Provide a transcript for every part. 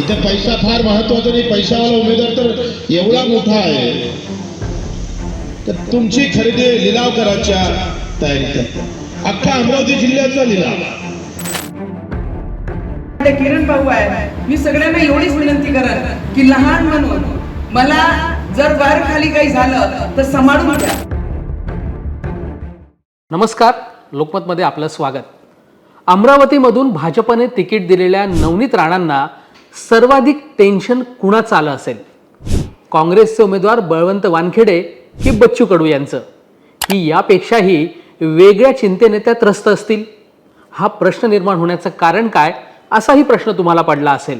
इथं पैसा फार महत्त्वाचा नाही. पैशावाला उमेदवार तर एवढा मोठा आहे. तर तुमची खरेदी लिलाव करायच्या तयारीत आहे. अख्खा अमरावती जिल्ह्याचा लिलाव. किरण भाऊ आहे. मी सगळ्यांना एवढीच विनंती करन की लहान म्हणून मला जर वर खाली काही झालं तर सांभाळून घ्या. नमस्कार. लोकमतमध्ये आपलं स्वागत. अमरावतीमधून भाजपने तिकीट दिलेल्या नवनीत राणांना सर्वाधिक टेन्शन कुणाचं आलं असेल? काँग्रेसचे उमेदवार बळवंत वानखेडे की बच्चू कडू यांचं? की यापेक्षाही वेगळ्या चिंतेने त्या त्रस्त असतील? हा प्रश्न निर्माण होण्याचं कारण काय असाही प्रश्न तुम्हाला पडला असेल.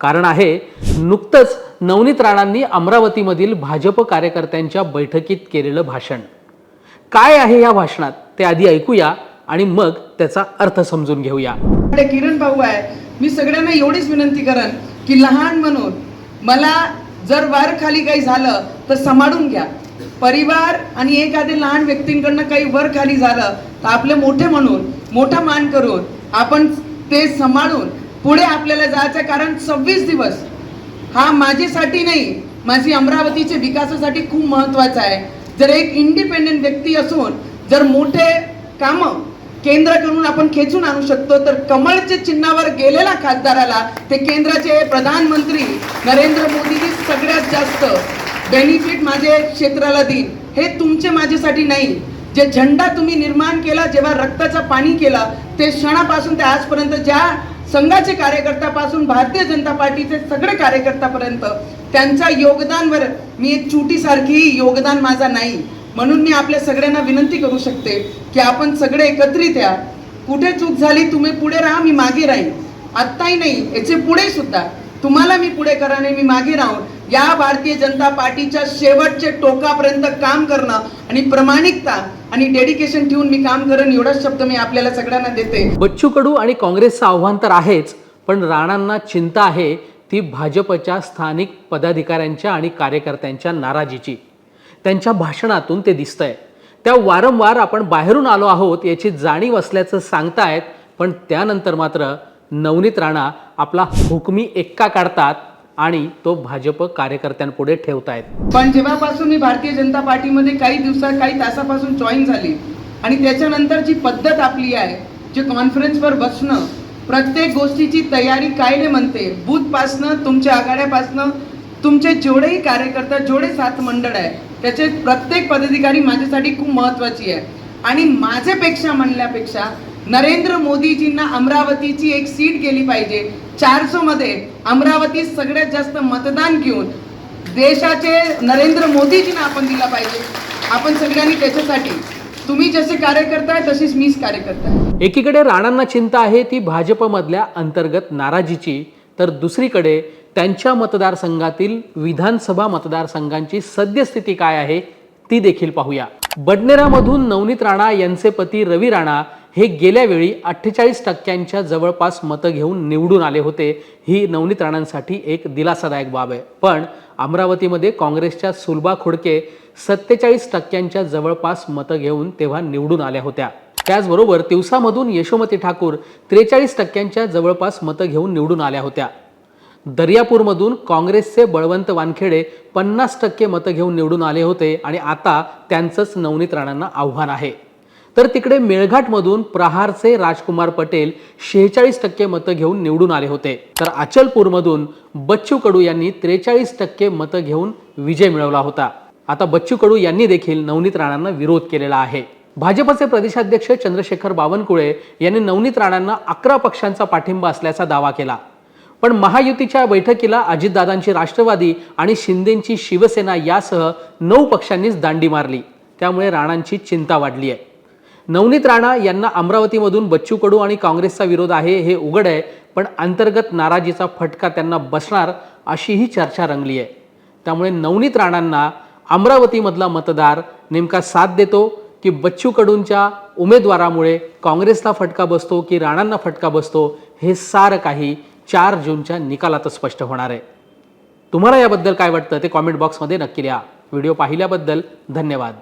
कारण आहे नुकतंच नवनीत राणांनी अमरावतीमधील भाजप कार्यकर्त्यांच्या बैठकीत केलेलं भाषण. काय आहे या भाषणात? ते आधी ऐकूया आणि मग त्याचा अर्थ समजून घेऊया. किरण भाऊ आहे. मी सगळ्यांना एवढीच विनंती करेन की लहान म्हणून मला जर वर खाली काही झालं तर सांभाळून घ्या. परिवार आणि एखाद्या लहान व्यक्तींकडनं काही वर खाली झालं तर आपले मोठे म्हणून मोठा मान करून आपण ते सांभाळून पुढे आपल्याला जायचं कारण सव्वीस दिवस हा माझ्यासाठी नाही माझी अमरावतीच्या विकासासाठी खूप महत्त्वाचा आहे. जर एक इंडिपेंडेंट व्यक्ती असून जर मोठे कामं केंद्राकडून आपण खेचून आणू शकतो. तर कमळच्या चिन्हावर गेलेला खासदाराला ते केंद्राचे प्रधानमंत्री नरेंद्र मोदीजी सगळ्यात जास्त बेनिफिट माझे क्षेत्राला देईन हे तुमचे माझ्यासाठी नाही. जे झेंडा तुम्ही निर्माण केला जेव्हा रक्ताचा पाणी केला ते क्षणापासून ते आजपर्यंत ज्या संघाचे कार्यकर्त्यापासून भारतीय जनता पार्टीचे सगळे कार्यकर्त्यापर्यंत त्यांच्या योगदानवर मी एक चुटीसारखी योगदान माझा नाही. म्हणून मी आपल्या सगळ्यांना विनंती करू शकते की आपण सगळे एकत्रित या. कुठे चूक झाली तुम्ही पुढे राहा मी मागे राहीन. आत्ताही नाही याचे पुढे सुद्धा. तुम्हाला मी पुढे करा नाही मी मागे राहून. या भारतीय जनता पार्टीच्या शेवटचे टोकापर्यंत काम करणं आणि प्रामाणिकता आणि डेडिकेशन ठेवून मी काम करेन एवढाच शब्द मी आपल्याला सगळ्यांना देते. बच्चू कडू आणि काँग्रेसचं आव्हान तर आहेच पण राणांना चिंता आहे ती भाजपच्या स्थानिक पदाधिकाऱ्यांच्या आणि कार्यकर्त्यांच्या नाराजीची. त्यांच्या भाषणातून ते दिसतंय. त्या वारंवार आपण बाहेरून आलो आहोत याची जाणीव असल्याचं सांगतायत पण त्यानंतर मात्र नवनीत राणा आपला हुकमी एक्का काढतात आणि तो भाजप कार्यकर्त्यांपुढे ठेवतायत. पण जेव्हापासून मी भारतीय जनता पार्टीमध्ये काही दिवसात काही तासापासून जॉईन झाली आणि त्याच्यानंतर जी पद्धत आपली आहे जे कॉन्फरन्सवर बसणं प्रत्येक गोष्टीची तयारी कायले म्हणते? बूथपासनं तुमच्या आघाड्यापासनं तुमचे जेवढेही कार्यकर्ता जेवढे सात मंडळ आहे त्याचे प्रत्येक पदाधिकारी माझ्यासाठी खूप महत्वाची आहे. आणि माझ्यापेक्षा म्हणल्यापेक्षा नरेंद्र मोदीजींना अमरावतीची एक सीट गेली पाहिजे. चारसो मध्ये अमरावती सगळ्यात जास्त मतदान घेऊन देशाचे नरेंद्र मोदीजींना आपण दिला पाहिजे. आपण सगळ्यांनी त्याच्यासाठी. तुम्ही जसे कार्यकर्ता करताय तशीच मीच कार्यकर्ता करताय एकीकडे राणांना चिंता आहे ती भाजपमधल्या अंतर्गत नाराजीची तर दुसरीकडे त्यांच्या मतदारसंघातील विधानसभा मतदारसंघांची सद्यस्थिती काय आहे ती देखील पाहूया. बडनेरामधून नवनीत राणा यांचे पती रवी राणा हे गेल्या वेळी अठ्ठेचाळीस टक्क्यांच्या जवळपास मतं घेऊन निवडून आले होते. ही नवनीत राणांसाठी एक दिलासादायक बाब आहे. पण अमरावतीमध्ये काँग्रेसच्या सुलभा खोडके सत्तेचाळीस टक्क्यांच्या जवळपास मतं घेऊन तेव्हा निवडून आल्या होत्या. त्याचबरोबर तिवसामधून यशोमती ठाकूर त्रेचाळीस टक्क्यांच्या जवळपास मतं घेऊन निवडून आल्या होत्या. दर्यापूरमधून काँग्रेसचे बळवंत वानखेडे पन्नास टक्के मतं घेऊन निवडून आले होते आणि आता त्यांचंच नवनीत राणांना आव्हान आहे. तर तिकडे मेळघाटमधून प्रहारचे राजकुमार पटेल शेहेचाळीस टक्के मतं घेऊन निवडून आले होते. तर अचलपूरमधून बच्चू कडू यांनी त्रेचाळीस टक्के मतं घेऊन विजय मिळवला होता. आता बच्चू कडू यांनी देखील नवनीत राणांना विरोध केलेला आहे. भाजपचे प्रदेशाध्यक्ष चंद्रशेखर बावनकुळे यांनी नवनीत राणांना अकरा पक्षांचा पाठिंबा असल्याचा दावा केला. पण महायुतीच्या बैठकीला अजितदादांची राष्ट्रवादी आणि शिंदेंची शिवसेना यासह नऊ पक्षांनीच दांडी मारली. त्यामुळे राणांची चिंता वाढली आहे नवनीत राणा यांना अमरावतीमधून बच्चू कडू आणि काँग्रेसचा विरोध आहे हे उघड आहे पण अंतर्गत नाराजीचा फटका त्यांना बसणार अशीही चर्चा रंगली आहे त्यामुळे नवनीत राणांना अमरावतीमधला मतदार नेमका साथ देतो की बच्चू कडूंच्या उमेदवारामुळे काँग्रेसला फटका बसतो की राणांना फटका बसतो हे सारं काही चार जूनच्या निकालातच स्पष्ट होणार आहे. तुम्हाला याबद्दल काय वाटतं ते कॉमेंट बॉक्समध्ये नक्की लिहा. व्हिडिओ पाहिल्याबद्दल धन्यवाद.